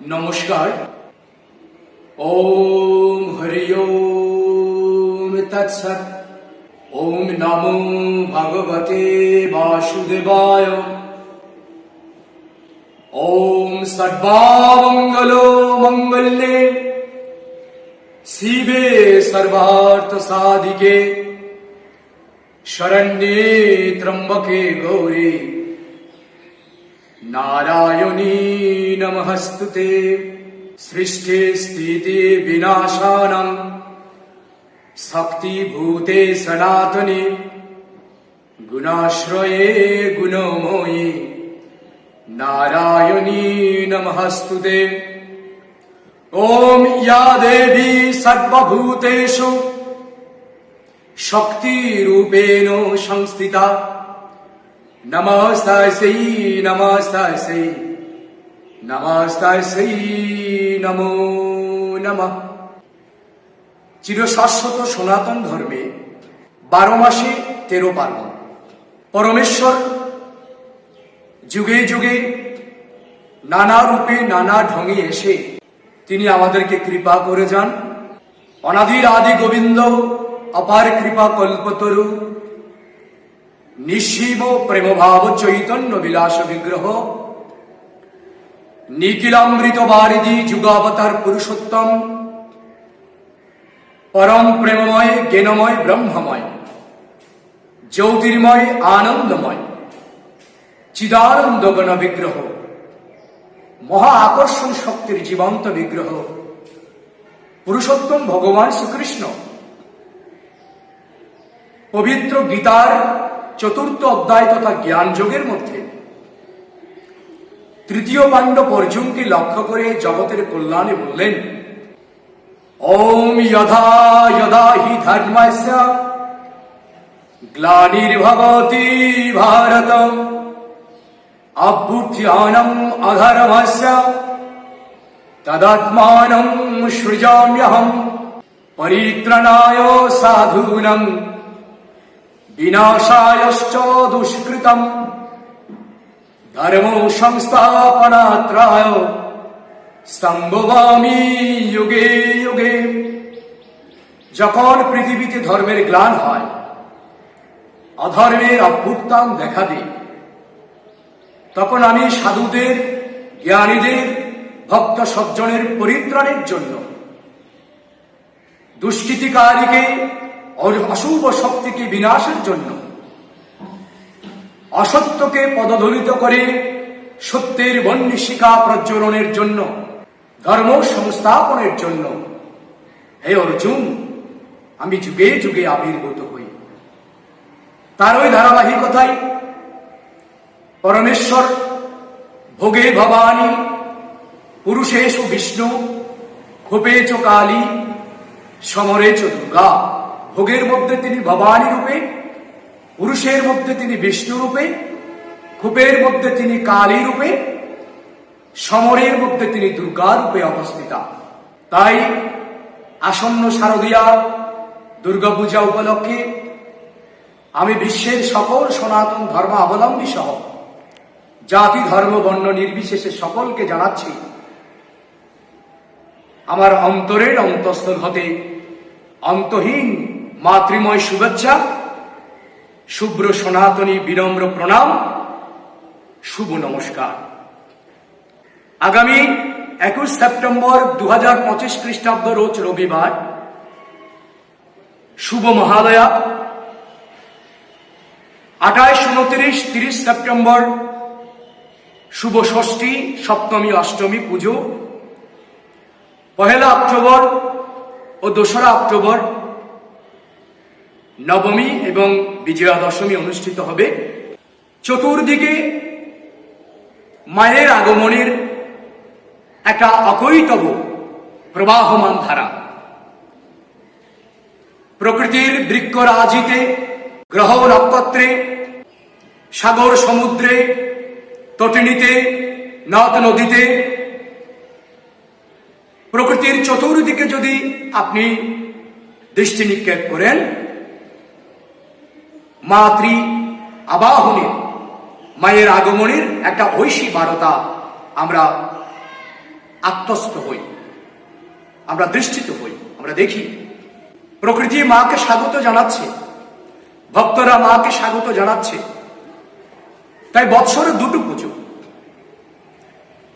নমস্কার ওম হরি ওম তৎসৎ ওম নমো ভগবতে বাসুদেবায় ওম সর্বামঙ্গল মঙ্গলে শিবে সর্বার্থ সাধিকে শরণ্যে ত্রম্বকে গৌরী নারায়ণী নমস্তুতে সৃষ্টি স্থিতি বিনাশানং শক্তিভূতে সনাতনে গুণাশ্রয়ে গুণময়ী নারায়ণী নমস্তুতে ওম ইয়া দেবী সর্বভূতেষু শক্তিরূপেণ সংস্থিতা নমস্তাসৈ নমস্তাসৈ নমস্তাসৈ নমো নমঃ চিরশাশ্বত সনাতন ধর্মে বারো মাসে তেরো পার্বণ। পরমেশ্বর যুগে যুগে নানা রূপে নানা ঢঙে এসে তিনি আমাদেরকে কৃপা করে যান। অনাদির আদি গোবিন্দ অপার কৃপা কল্পতরু নিঃসীম প্রেমভাব চৈতন্য বিলাস বিগ্রহ। নিখিলামৃত বারিদি যুগাবতার পুরুষোত্তম। পরম প্রেমময়, জ্ঞানময়, ব্রহ্মময়। জ্যোতির্ময়, আনন্দময়। চিদানন্দ গণ বিগ্রহ। মহা আকর্ষণ শক্তির জীবন্ত বিগ্রহ। পুরুষোত্তম ভগবান শ্রীকৃষ্ণ। পবিত্র গীতার চতুর্থ অধ্যায় তথা জ্ঞান যোগের মধ্যে। তৃতীয় পাণ্ডব অর্জুনকে লক্ষ্য করে জগতের কল্যাণে বললেন, ওম যথা যথা হি ধর্মস্য, গ্লানির্ভবতি ভারত অভ্যুত্থানম অধর্মস্য, তদাত্মানম সৃজাম্যহম, পরিত্রাণায় সাধূনাম। বিনাশায়শ্চ দুষ্কৃতম ধর্ম সংস্থাপনাত্রায় সম্ভবামি যুগে যুগে। যখন পৃথিবীতে ধর্মের গ্লান হয়, অধর্মের অভ্যুত্থান দেখা দেয়। তখন আমি সাধুদের, জ্ঞানীদের, ভক্ত সজ্জনের পরিত্রাণের জন্য দুষ্কৃতিকারীকে অশুভ শক্তিকে বিনাশের জন্য অসত্যকে পদধলিত করে সত্যের বন্যী শিখা প্রজ্বলনের জন্য, ধর্ম সংস্থাপনের জন্য। হে অর্জুন, আমি যুগে যুগে আবির্ভূত হই। তার ওই ধারাবাহিকতায় পরমেশ্বর, ভোগে ভবানী পুরুষেশু বিষ্ণু ক্ষোপে চ কালী সমরে চ দুর্গা ভোগের মধ্যে তিনি ভবানী রূপে, পুরুষের মধ্যে তিনি বিষ্ণু রূপে ক্ষোপের মধ্যে তিনি কালী রূপে, সমরের মধ্যে তিনি দুর্গা রূপে অবস্থিতা। তাই আসন্ন শারদীয়া দুর্গাপূজা উপলক্ষে আমি বিশ্বের সকল সনাতন ধর্ম অবলম্বী সহ, জাতি, ধর্ম, বর্ণ নির্বিশেষে সকলকে জানাচ্ছি, আমার অন্তরের অন্তঃস্থল হতে অন্তহীন মাতৃময় শুভেচ্ছা, শুভ্র সনাতনী বিনম্র প্রণাম, শুভ নমস্কার। আগামী একুশ সেপ্টেম্বর দু হাজার পঁচিশ খ্রিস্টাব্দ রোজ রবিবার, শুভ মহালয়া, আঠাইশ উনত্রিশ তিরিশ সেপ্টেম্বর, শুভ ষষ্ঠী, সপ্তমী, অষ্টমী পুজো, পহেলা অক্টোবর ও দোসরা অক্টোবর নবমী এবং বিজয়া দশমী অনুষ্ঠিত হবে। চতুর্দিকে মায়ের আগমনের একটা অকৈতব প্রবাহমান ধারা। প্রকৃতির বৃক্ষরাজিতে, গ্রহ নক্ষত্রে, সাগর সমুদ্রে, তটিনীতে, নদ নদীতে, প্রকৃতির চতুর্দিকে যদি আপনি দৃষ্টি নিক্ষেপ করেন মাতৃ আবাহনের মায়ের আগমনের একটা ঐশী বারতা আমরা আত্মস্থ হই, আমরা দৃষ্টিত হই, আমরা দেখি। প্রকৃতি মাকে স্বাগত জানাচ্ছে, ভক্তরা মাকে স্বাগত জানাচ্ছে। তাই বৎসরে দুটো পুজো।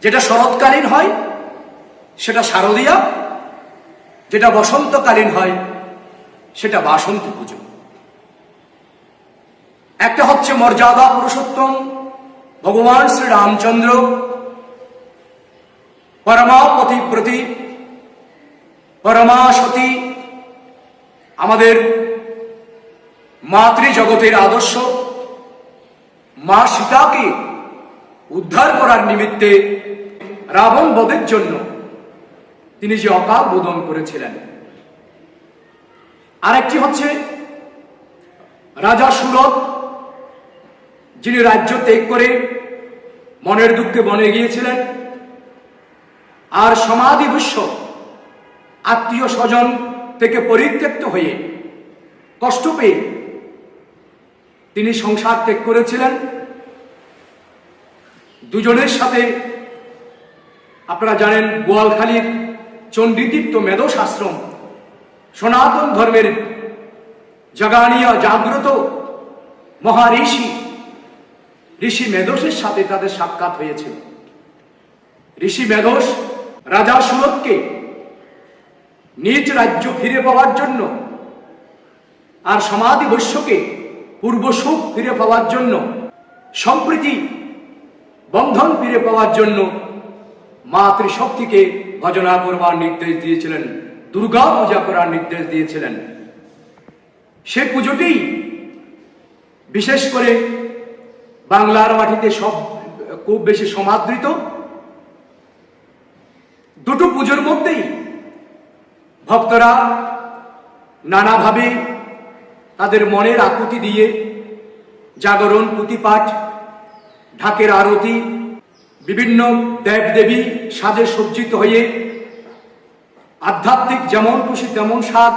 যেটা শরৎকালীন হয়, সেটা শারদীয়া, যেটা বসন্তকালীন হয়, সেটা বাসন্তী পুজো। একটা হচ্ছে মর্যাদা পুরুষোত্তম, ভগবান শ্রী রামচন্দ্র, পরমাপতি প্রতি পরমাসতী, আমাদের মাতৃজগতের আদর্শ, মা সীতাকে উদ্ধার করার নিমিত্তে রাবণ বধের জন্য তিনি যে অকাল বোধন করেছিলেন। আরেকটি হচ্ছে রাজা সুরত যিনি রাজ্য ত্যাগ করে মনের দুঃখে বনে গিয়েছিলেন, আর সমাধি বিশ্ব আত্মীয় স্বজন থেকে পরিত্যক্ত হয়ে কষ্ট পেয়ে তিনি সংসার ত্যাগ করেছিলেন। দুজনের সাথে আপনারা জানেন গোয়ালখালীর চণ্ডীতীর্থ মেধস আশ্রম সনাতন ধর্মের জাগানিয়া জাগ্রত মহারিষি ঋষি মেধসের সাথে তাদের সাক্ষাৎ হয়েছিল। ঋষি মেধস রাজা সুরতকে নিজ রাজ্য ফিরে পাওয়ার জন্য আর সমাধি বৈশ্যকে পূর্ব সুখ ফিরে পাওয়ার জন্য, সম্প্রীতি বন্ধন ফিরে পাওয়ার জন্য মা ভজনা করবার নির্দেশ দিয়েছিলেন, দুর্গা পূজা করার নির্দেশ দিয়েছিলেন। সে পুজোটি বিশেষ করে বাংলার মাটিতে সব, খুব বেশি সমাদৃত। দুটো পুজোর মধ্যেই ভক্তরা নানাভাবে তাদের মনের আকুতি দিয়ে জাগরণ পুঁতিপাঠ ঢাকের আরতি, বিভিন্ন দেবদেবী সাজে সজ্জিত হয়ে আধ্যাত্মিক যেমন খুশি তেমন সাজ,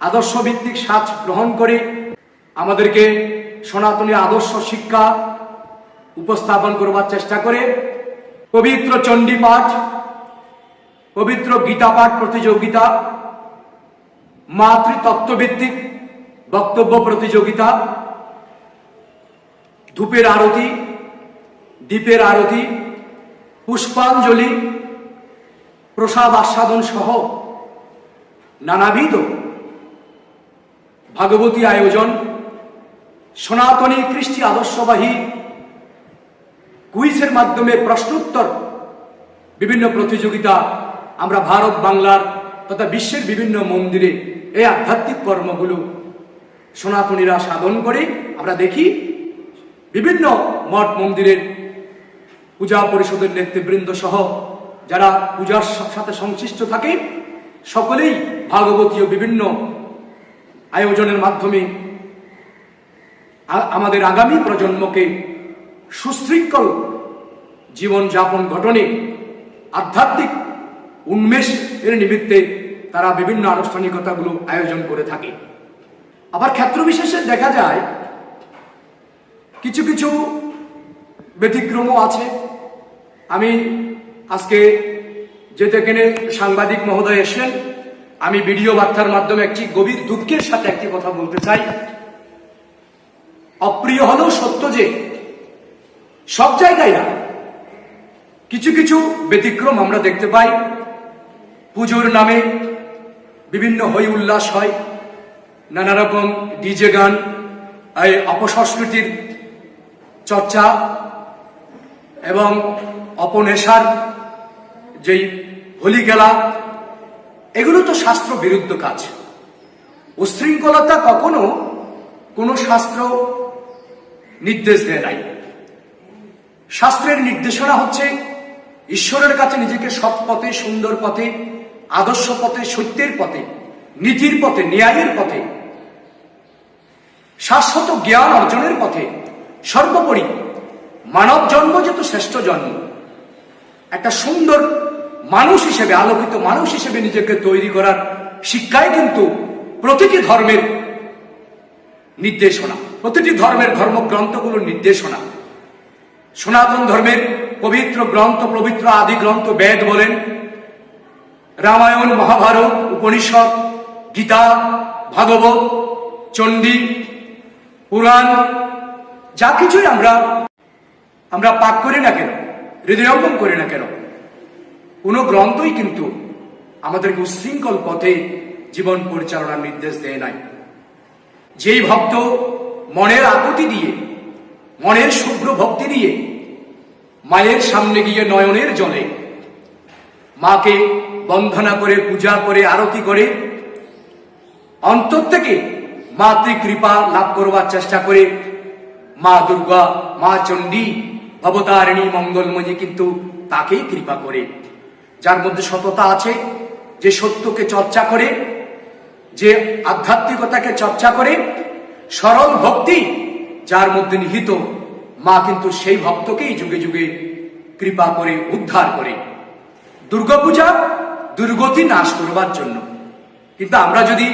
আদর্শভিত্তিক সাজ গ্রহণ করে আমাদেরকে সনাতনী আদর্শ শিক্ষা উপস্থাপন করবার চেষ্টা করে। পবিত্র চণ্ডী পাঠ পবিত্র গীতা পাঠ প্রতিযোগিতা, মাতৃতত্ত্বভিত্তিক বক্তব্য প্রতিযোগিতা, ধূপের আরতি দ্বীপের আরতি, পুষ্পাঞ্জলি, প্রসাদ আস্বাদন সহ নানাবিধ ভাগবতী আয়োজন, সনাতনী কৃষ্টি আদর্শবাহী কুইজের মাধ্যমে প্রশ্নোত্তর। বিভিন্ন প্রতিযোগিতা আমরা ভারত, বাংলার তথা বিশ্বের বিভিন্ন মন্দিরে এই আধ্যাত্মিক কর্মগুলো সনাতনীরা সাধন করে আমরা দেখি বিভিন্ন মঠ মন্দিরের পূজা পরিষদের নেতৃবৃন্দ সহ যারা পূজার সাথে সংশ্লিষ্ট থাকে, সকলেই ভাগবতীয় বিভিন্ন আয়োজনের মাধ্যমে আমাদের আগামী প্রজন্মকে সুশৃঙ্খল জীবনযাপন ঘটনে আধ্যাত্মিক উন্মেষ এর নিমিত্তে তারা বিভিন্ন আনুষ্ঠানিকতাগুলো আয়োজন করে থাকে। আবার ক্ষেত্র বিশেষে দেখা যায়, কিছু কিছু ব্যতিক্রমও আছে। আমি আজকে যেখানে সাংবাদিক মহোদয় এসেছেন। আমি ভিডিও বার্তার মাধ্যমে একটি গভীর দুঃখের সাথে একটি কথা বলতে চাই। অপ্রিয় হলেও সত্য যে সব জায়গায় না। কিছু কিছু ব্যতিক্রম আমরা দেখতে পাই। পুজোর নামে বিভিন্ন হই উল্লাস হয়। নানা রকম ডিজে গান, এই অপসংস্কৃতির চর্চা এবং অপনেশার যেই হোলি খেলা, এগুলো তো শাস্ত্র বিরুদ্ধ কাজ। উশৃঙ্খলতা কখনো কোনো শাস্ত্র নির্দেশ দেয় নাই। শাস্ত্রের নির্দেশনা হচ্ছে ঈশ্বরের কাছে নিজেকে সৎ পথে, সুন্দর পথে, আদর্শ পথে, সত্যের পথে, নীতির পথে, ন্যায়ের পথে, শাশ্বত জ্ঞান অর্জনের পথে, সর্বোপরি মানব জন্ম যেহেতু শ্রেষ্ঠ জন্ম, একটা সুন্দর মানুষ হিসেবে, আলোকিত মানুষ হিসেবে নিজেকে তৈরি করার শিক্ষাই কিন্তু প্রতিটি ধর্মের নির্দেশনা, প্রতিটি ধর্মের ধর্মগ্রন্থগুলোর নির্দেশনা। সনাতন ধর্মের পবিত্র গ্রন্থ, পবিত্র আদি গ্রন্থ বেদ বলেন। রামায়ণ, মহাভারত, উপনিষদ, গীতা, ভাগবত, চণ্ডী, পুরাণ, যা কিছুই আমরা আমরা পাক করি না কেন, হৃদয়ঙ্গম করি না কেন, কোনো গ্রন্থই কিন্তু আমাদেরকে উশৃঙ্খল পথে জীবন পরিচালনার নির্দেশ দেয় নাই। যেই ভক্ত মনের আকুতি দিয়ে মনের শুভ্র ভক্তি দিয়ে মায়ের সামনে গিয়ে নয়নের জলে, মাকে বন্ধনা করে, পূজা করে, আরতি করে, অন্তর থেকে মাতৃ কৃপা লাভ করবার চেষ্টা করে, মা দুর্গা, মা চণ্ডী, ভবতারিণী, মঙ্গলময়ী কিন্তু তাকেই কৃপা করে। যার মধ্যে সততা আছে, যে সত্যকে চর্চা করে, যে আধ্যাত্মিকতাকে চর্চা করে, সরল ভক্তি যার মধ্যে নিহিত মা কিন্তু সেই ভক্তকেই যুগে যুগে কৃপা করে উদ্ধার করে। দুর্গাপূজা দুর্গতি নাশ করবার জন্য। কিন্তু আমরা যদি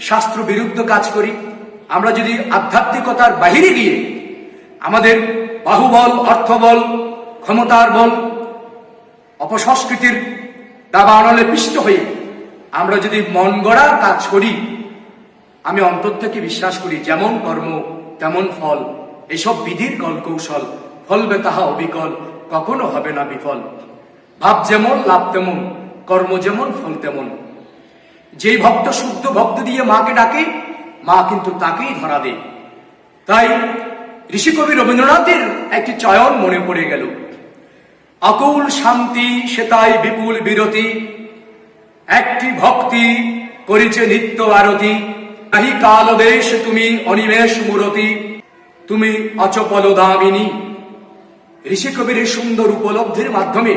শাস্ত্র বিরুদ্ধ কাজ করি, আমরা যদি আধ্যাত্মিকতার বাহিরে গিয়ে আমাদের বাহুবল, অর্থবল, ক্ষমতার বল, অপসংস্কৃতির দাবা আনলে পিষ্ট হয়ে আমরা যদি মন গড়া কাজ করি, আমি অন্তর থেকে বিশ্বাস করি যেমন কর্ম তেমন ফল। এসব বিধির কল কৌশল ফলবে তাহা অবিকল, কখনো হবে না বিফল। ভাব যেমন, লাভ তেমন, কর্ম যেমন, ফল তেমন। যেই ভক্ত শুদ্ধ ভক্ত দিয়ে মাকে ডাকে, মা কিন্তু তাকেই ধরা দেয়। তাই ঋষিকবি রবীন্দ্রনাথের একটি চয়ন মনে পড়ে গেল। অকুল শান্তি সেতাই বিপুল বিরতি। একটি ভক্তি করেছে নিত্য আরতি। নাহি কাল দেশ তুমি অনিমেষ মূরতি, তুমি অচপল দামিনী। ঋষিকবির এই সুন্দর উপলব্ধির মাধ্যমে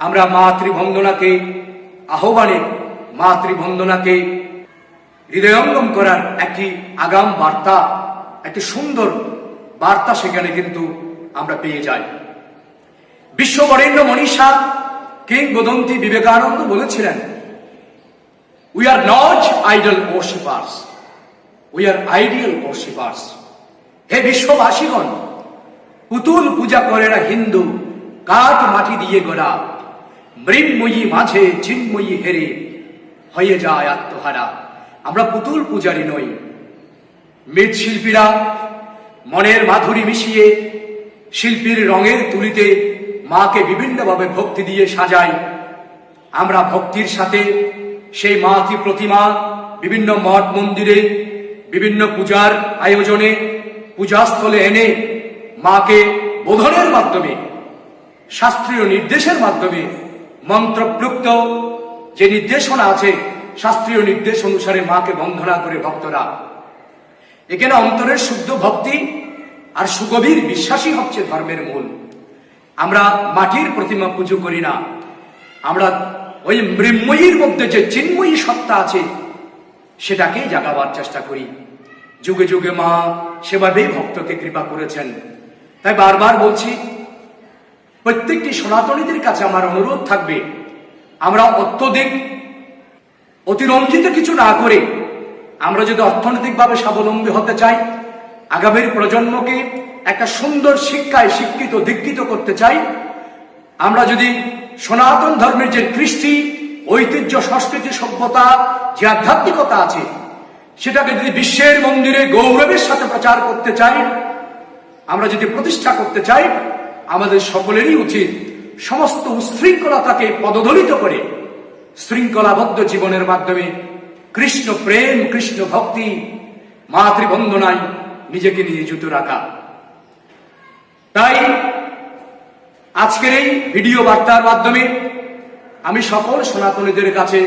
আমরা মাতৃবন্দনাকে, আহ্বানে মাতৃবন্দনাকে হৃদয়ঙ্গম করার একটি আগাম বার্তা, একটি সুন্দর বার্তা সেখানে কিন্তু আমরা পেয়ে যাই। বিশ্ববরেণ্য মনীষা কিংবদন্তি বিবেকানন্দ বলেছিলেন we are not idol worshippers we are ideal worshippers হে বিশ্ববাসীগণ, পুতুল পূজা করে না হিন্দু, কাঠ মাটি দিয়ে গড়া, মৃন্ময়ী মাঝে চিন্ময়ী হেরে হয়ে যায় আত্মহারা। আমরা পুতুল পূজারী নই। মৃৎশিল্পীরা মনের মাধুরী মিশিয়ে শিল্পীর রঙের তুলিতে মাকে বিভিন্নভাবে ভক্তি দিয়ে সাজাই আমরা ভক্তির সাথে সেই মাতৃ প্রতিমা বিভিন্ন মঠ মন্দিরে, বিভিন্ন পূজার আয়োজনে, পূজাস্থলে এনে মাকে বোধনের মাধ্যমে, শাস্ত্রীয় নির্দেশের মাধ্যমে মন্ত্রপ্রুক্ত যে নির্দেশনা আছে, শাস্ত্রীয় নির্দেশ অনুসারে মাকে বন্ধনা করে ভক্তরা। এখানে অন্তরের শুদ্ধ ভক্তি আর সুগভীর বিশ্বাসই হচ্ছে ধর্মের মূল। আমরা মাটির প্রতিমা পুজো করি না। আমরা ওই মৃন্ময়ীর মধ্যে যে চিন্ময়ী সত্তা আছে, সেটাকেই জাগাবার চেষ্টা করি। যুগে যুগে মা সেভাবেই ভক্তকে কৃপা করেছেন। তাই বারবার বলছি, প্রত্যেকটি সনাতনীদের কাছে আমার অনুরোধ থাকবে, আমরা অত্যধিক অতিরঞ্জিত কিছু না করে, আমরা যদি অর্থনৈতিকভাবে স্বাবলম্বী হতে চাই, আগামীর প্রজন্মকে একটা সুন্দর শিক্ষায় শিক্ষিত, দীক্ষিত করতে চাই আমরা যদি সনাতন ধর্মের যে কৃষ্টি, ঐতিহ্য, সংস্কৃতি, সভ্যতা, যে আধ্যাত্মিকতা আছে, সেটাকে যদি বিশ্বের মন্দিরে গৌরবের সাথে প্রচার করতে চাই, আমরা যদি প্রতিষ্ঠা করতে চাই, আমাদের সকলেরই উচিত সমস্ত উশৃঙ্খলতাকে পদদলিত করে শৃঙ্খলাবদ্ধ জীবনের মাধ্যমে কৃষ্ণ প্রেম, কৃষ্ণ ভক্তি, মাতৃবন্দনায় নিজেকে নিয়োজিত রাখা। তাই আজকের এই ভিডিও বার্তার মাধ্যমে আমি সকল সনাতনীদের কাছে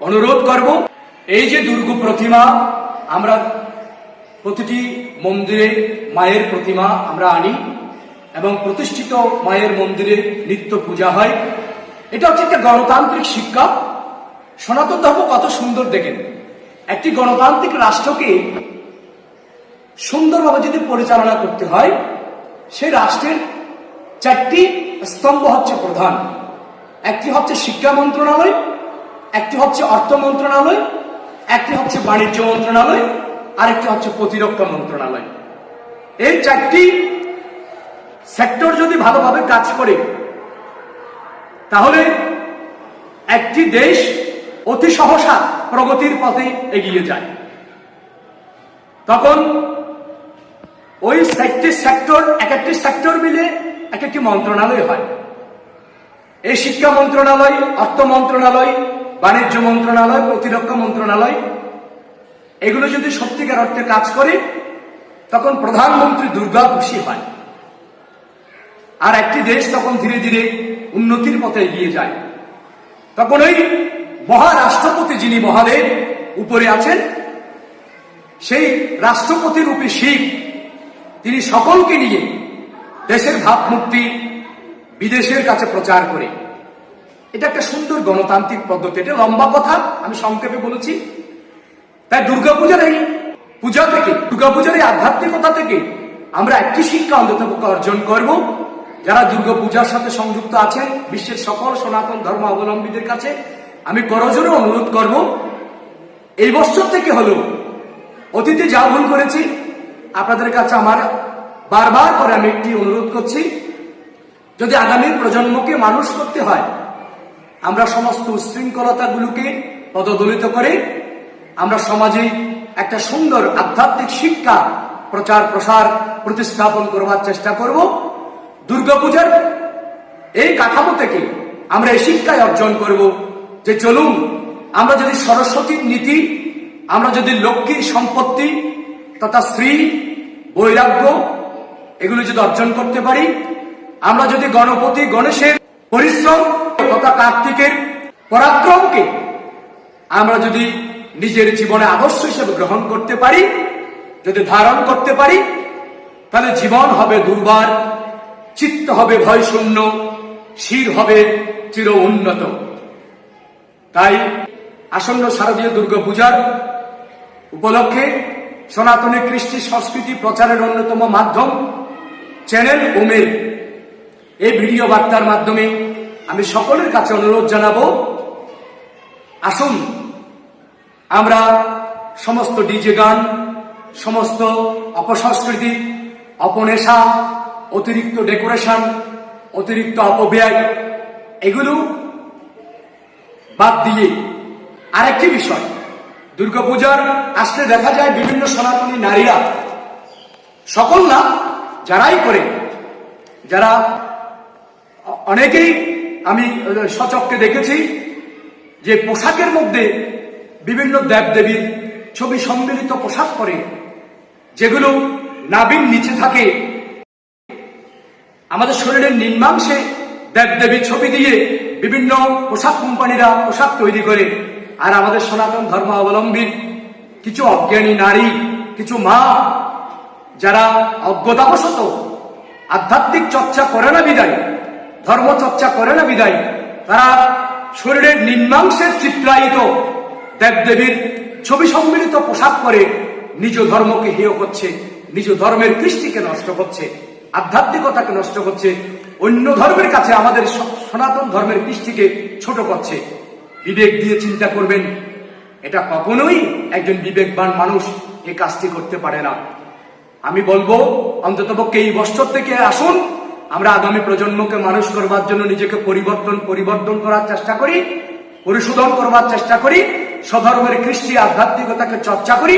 অনুরোধ করব, এই যে দুর্গ প্রতিমা, আমরা প্রতিটি মন্দিরে মায়ের প্রতিমা আমরা আনি এবং প্রতিষ্ঠিত মায়ের মন্দিরে নিত্য পূজা হয়। এটা হচ্ছে একটা গণতান্ত্রিক শিক্ষা। সনাতন ধর্ম কত সুন্দর দেখেন। একটি গণতান্ত্রিক রাষ্ট্রকে সুন্দরভাবে যদি পরিচালনা করতে হয়, সেই রাষ্ট্রের চারটি স্তম্ভ হচ্ছে প্রধান। একটি হচ্ছে শিক্ষা মন্ত্রণালয়, একটি হচ্ছে অর্থ মন্ত্রণালয়, একটি হচ্ছে বাণিজ্য মন্ত্রণালয়, আরেকটি হচ্ছে প্রতিরক্ষা মন্ত্রণালয়। এই চারটি সেক্টর যদি ভালোভাবে কাজ করে, তাহলে একটি দেশ অতি সহসা প্রগতির পথে এগিয়ে যায়। তখন ওই একটি সেক্টর এক একটি সেক্টর মিলে এক একটি মন্ত্রণালয় হয়। এই শিক্ষা মন্ত্রণালয় অর্থ মন্ত্রণালয়, বাণিজ্য মন্ত্রণালয়, প্রতিরক্ষা মন্ত্রণালয়, এগুলো যদি সত্যিকার অর্থে কাজ করে, তখন প্রধানমন্ত্রী দুর্গা খুশি হয়। আর একটি দেশ তখন ধীরে ধীরে উন্নতির পথে এগিয়ে যায়। তখন ওই মহারাষ্ট্রপতি যিনি মহাদেব উপরে আছেন, সেই রাষ্ট্রপতি রূপী শিখ তিনি সকলকে নিয়ে দেশের ভাবমূর্তি বিদেশের কাছে প্রচার করে। এটা একটা সুন্দর গণতান্ত্রিক পদ্ধতি। এটা লম্বা কথা, আমি সংক্ষেপে বলেছি। তাই দুর্গাপূজার এই পূজা থেকে, দুর্গাপূজার এই আধ্যাত্মিকতা থেকে আমরা একটি শিক্ষা অন্তত অর্জন করব। যারা দুর্গাপূজার সাথে সংযুক্ত আছেন, বিশ্বের সকল সনাতন ধর্ম অবলম্বীদের কাছে আমি করজোরে অনুরোধ করব। এই বছর থেকে হলো অতীতে যা ভুল করেছি, আপনাদের কাছে আমার বারবার করে আমি একটি অনুরোধ করছি, যদি আগামী প্রজন্মকে মানুষ করতে হয়, আমরা সমস্ত উশৃঙ্খলতাগুলোকে পদদলিত করে, আমরা সমাজে একটা সুন্দর আধ্যাত্মিক শিক্ষা, প্রচার প্রসার প্রতিস্থাপন করবার চেষ্টা করব। দুর্গাপূজার এই কাঠামো থেকে আমরা এই শিক্ষায় অর্জন করব যে চলুন, আমরা যদি সরস্বতীর নীতি, আমরা যদি লক্ষ্মীর সম্পত্তি তথা শ্রী বৈরাগ্য এগুলো যদি অর্জন করতে পারি, আমরা যদি গণপতি গণেশের পরিশ্রম তথা কার্তিকের পরাক্রমকে আমরা যদি নিজের জীবনে আদর্শ হিসেবে গ্রহণ করতে পারি, যদি ধারণ করতে পারি, তাহলে জীবন হবে দুর্বার, চিত্ত হবে ভয় শূন্য শির হবে চির উন্নত। তাই আসন্ন শারদীয় দুর্গাপূজার উপলক্ষে সনাতনী কৃষ্টি সংস্কৃতি প্রচারের অন্যতম মাধ্যম চ্যানেল ওমের এই ভিডিও বার্তার মাধ্যমে আমি সকলের কাছে অনুরোধ জানাব, আসুন আমরা সমস্ত ডিজে গান, সমস্ত অপসংস্কৃতি, অপনেশা, অতিরিক্ত ডেকোরেশন, অতিরিক্ত অপব্যয়, এগুলো বাদ দিয়ে আরেকটি বিষয়, দুর্গাপূজার আসলে দেখা যায় বিভিন্ন সনাতনী নারীরা, সকল না যারাই করে, যারা অনেকেই আমি সচককে দেখেছি যে পোশাকের মধ্যে বিভিন্ন দেবদেবীর ছবি সম্মিলিত পোশাক পরে, যেগুলো নাবির নিচে থাকে। আমাদের শরীরের নিম্নাংশে দেবদেবীর ছবি দিয়ে বিভিন্ন পোশাক কোম্পানিরা পোশাক তৈরি করে। আর আমাদের সনাতন ধর্ম অবলম্বী কিছু অজ্ঞানী নারী, কিছু মা যারা অজ্ঞতাবশত আধ্যাত্মিক চর্চা করে না বিদায়, ধর্ম চর্চা করে না বিদায়, তারা শরীরের নিম্নাংশের চিত্রায়িত দেবদেবীর ছবি সম্মিলিত পোশাক পরে নিজ ধর্মকে হেয় করছে, নিজ ধর্মের কৃষ্টিকে নষ্ট করছে, আধ্যাত্মিকতাকে নষ্ট করছে, অন্য ধর্মের কাছে আমাদের সনাতন ধর্মের কৃষ্টিকে ছোট করছে। বিবেক দিয়ে চিন্তা করবেন, এটা কখনোই একজন বিবেকবান মানুষ এই কাজটি করতে পারে না। আমি বলব, অন্ততপক্ষে এই বছর থেকে আসুন, আমরা আগামী প্রজন্মকে মানুষ করবার জন্য নিজেকে পরিবর্তন পরিবর্তন করার চেষ্টা করি পরিশোধন করবার চেষ্টা করি, স্বধর্মের কৃষ্টি আধ্যাত্মিকতাকে চর্চা করি।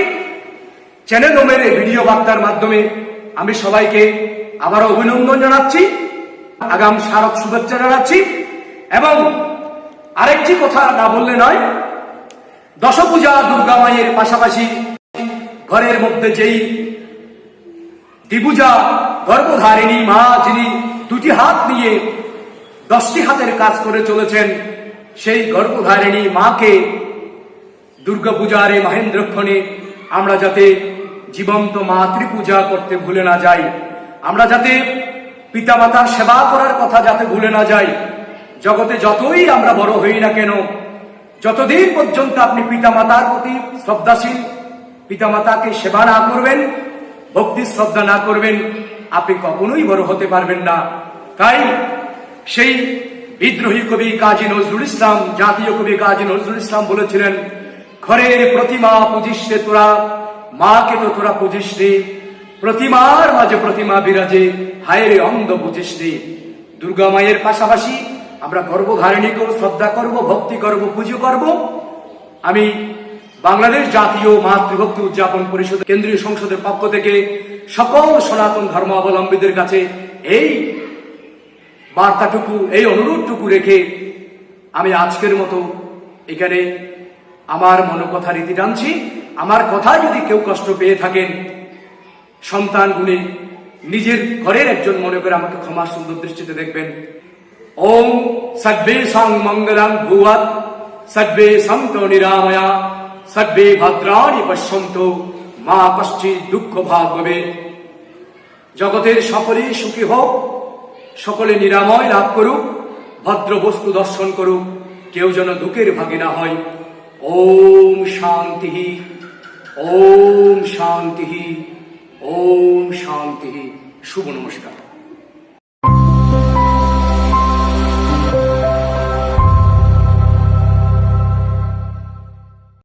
চ্যানেল ওমের এই ভিডিও বার্তার মাধ্যমে আমি সবাইকে আবারও অভিনন্দন জানাচ্ছি, আগাম স্মারক শুভেচ্ছা জানাচ্ছি, এবং আরেকটি কথা না বললে নয়, দশপূজা দুর্গা মায়ের পাশাপাশি ঘরের মধ্যে যেই দিবুজা গর্ভধারিণী মা যিনি দুটি হাত নিয়ে দশটি হাতের কাজ করে চলেছেন, সেই গর্ভধারিণী মাকে দুর্গাপূজার এই মহেন্দ্রক্ষণে আমরা যাতে জীবন্ত মাতৃপূজা করতে ভুলে না যাই, আমরা যাতে পিতামাতার সেবা করার কথা যাতে ভুলে না যাই, জগতে যতই আমরা বড় হই না কেন, যতদিন পর্যন্ত আপনি পিতামাতার প্রতি শ্রদ্ধাশীল, পিতামাতাকে সেবা না করবেন ভক্তি শ্রদ্ধা না করবেন, আপনি কখনোই বড় হতে পারবেন না। তাই সেই বিদ্রোহী কবি কাজী নজরুল ইসলাম, জাতীয় কবি কাজী নজরুল ইসলাম বলেছিলেন, ঘরের প্রতিমা পুজিস রে তোরা, মাকে তো তোরা পুজিস রে প্রতিমার মাঝে প্রতিমা বিরাজে, হায়রে অন্ধ বুঝিস রে দুর্গা মায়ের পাশাপাশি আমরা গর্বধারিণী করব শ্রদ্ধা করব, ভক্তি করব, পুজো করব। আমি বাংলাদেশ জাতীয় মাতৃভক্তি উদযাপন পরিষদ কেন্দ্রীয় সংসদের পক্ষ থেকে সকল সনাতন ধর্মাবলম্বীদের কাছে এই বার্তাটুকু, এই অনুরোধটুকু রেখে আমি আজকের মতো এখানে আমার মনোকথা রীতি টানছি। আমার কথায় যদি কেউ কষ্ট পেয়ে থাকেন, সন্তান গুণে নিজের ঘরের একজন মনে করে আমাকে ক্ষমা সুন্দর দৃষ্টিতে দেখবেন। ওম সর্বে সং মঙ্গলাং ভুয়াত সর্বে সন্ত নিরাময়া। সর্বে ভদ্রাণি পশ্যন্ত মা কশ্চি দুঃখ ভাগবে জগতের সকলেই সুখী হোক, সকলে নিরাময় লাভ করুক ভদ্র বস্তু দর্শন করুক, কেউ যেন দুঃখের ভাগে না হয়। ওম শান্তি ওম শান্তি ওম শান্তি। শুভ নমস্কার।